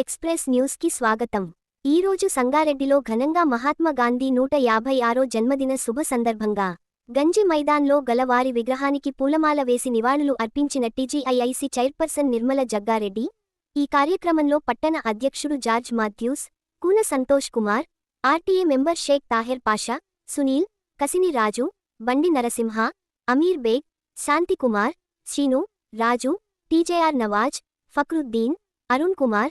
Express న్యూస్కి స్వాగతం ఈరోజు సంగారెడ్డిలో ఘనంగా మహాత్మా గాంధీ నూట యాభై ఆరో జన్మదిన శుభ సందర్భంగా గంజి మైదాన్లో గల వారి విగ్రహానికి పూలమాల వేసి నివాళులు అర్పించిన టీజీఐఐసి చైర్పర్సన్ నిర్మల జగ్గారెడ్డి ఈ కార్యక్రమంలో పట్టణ అధ్యక్షుడు George Mathews Koona Santosh Kumar RTA member Sheikh Taher Pasha Sunil Kasini Raju Bandi Narasimha Amir Baig Shanthikumar Srinu Raju TJR Nawaz Fakruddin Arun Kumar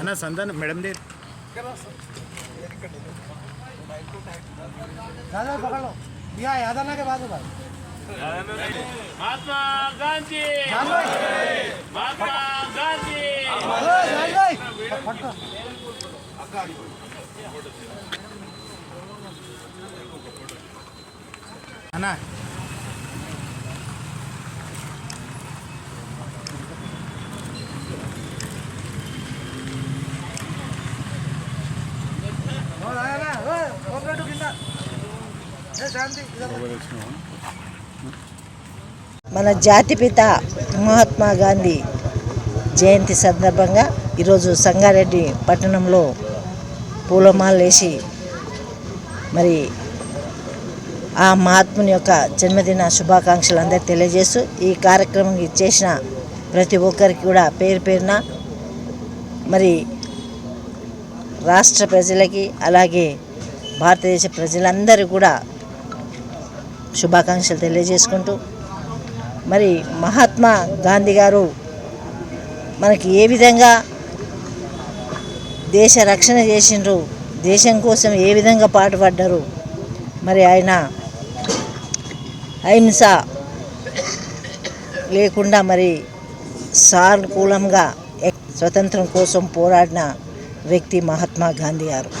అన్న సంతాన మేడం దే दादा पकड़ लो भैया याद आना के बाद में भाई महात्मा गांधी महात्मा गांधी ओए, जान भाई पकड़ అన్నా మన జాతిపిత మహాత్మా గాంధీ జయంతి సందర్భంగా ఈరోజు సంగారెడ్డి పట్టణంలో పూలమాలేసి మరి ఆ మహాత్ముని యొక్క జన్మదిన శుభాకాంక్షలు అందరికీ తెలియజేస్తూ ఈ కార్యక్రమం చేసిన ప్రతి ఒక్కరికి కూడా పేరు పేరున మరి రాష్ట్ర ప్రజలకి అలాగే భారతదేశ ప్రజలందరూ కూడా శుభాకాంక్షలు తెలియజేసుకుంటూ. మరి మహాత్మా గాంధీ గారు మనకి ఏ విధంగా దేశ రక్షణ చేసిండ్రు దేశం కోసం ఏ విధంగా పాటుపడ్డారు మరి ఆయన అహింస లేకుండా మరి సానుకూలంగా స్వతంత్రం కోసం పోరాడిన వ్యక్తి మహాత్మా గాంధీ గారు.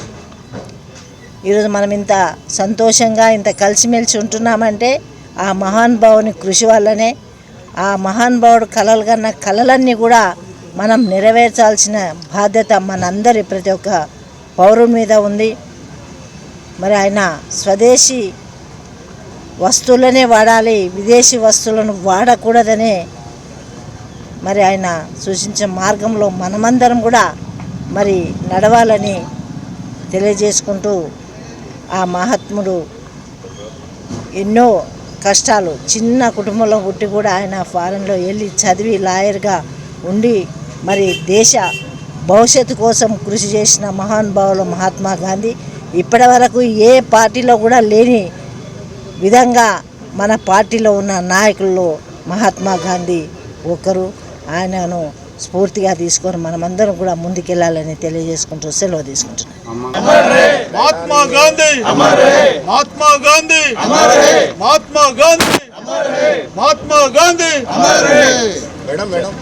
ఈరోజు మనం ఇంత సంతోషంగా ఇంత కలిసిమెలిసి ఉంటున్నామంటే ఆ మహానుభావుని కృషి వల్లనే ఆ మహానుభావుడు కలలు కన్న కలలన్నీ కూడా మనం నెరవేర్చాల్సిన బాధ్యత మనందరి ప్రతి ఒక్క పౌరుని మీద ఉంది. మరి ఆయన స్వదేశీ వస్తువులనే వాడాలి విదేశీ వస్తువులను వాడకూడదనే మరి ఆయన సూచించిన మార్గంలో మనమందరం కూడా మరి నడవాలని తెలియజేసుకుంటూ ఆ మహాత్ముడు ఎన్నో కష్టాలు చిన్న కుటుంబంలో పుట్టి కూడా ఆయన ఫారెన్లో వెళ్ళి చదివి లాయర్గా ఉండి మరి దేశ భవిష్యత్తు కోసం కృషి చేసిన మహానుభావులు మహాత్మా గాంధీ ఇప్పటి వరకు ఏ పార్టీలో కూడా లేని విధంగా మన పార్టీలో ఉన్న నాయకుల్లో మహాత్మా గాంధీ ఒకరు ఆయనను స్ఫూర్తిగా తీసుకొని మనమందరం కూడా ముందుకెళ్ళాలని తెలియజేసుకుంటూ సెలవు తీసుకుంటున్నాం. మహాత్మా గాంధీ! మహాత్మా గాంధీ! మహాత్మా గాంధీ! మహాత్మా గాంధీ! Madam madam.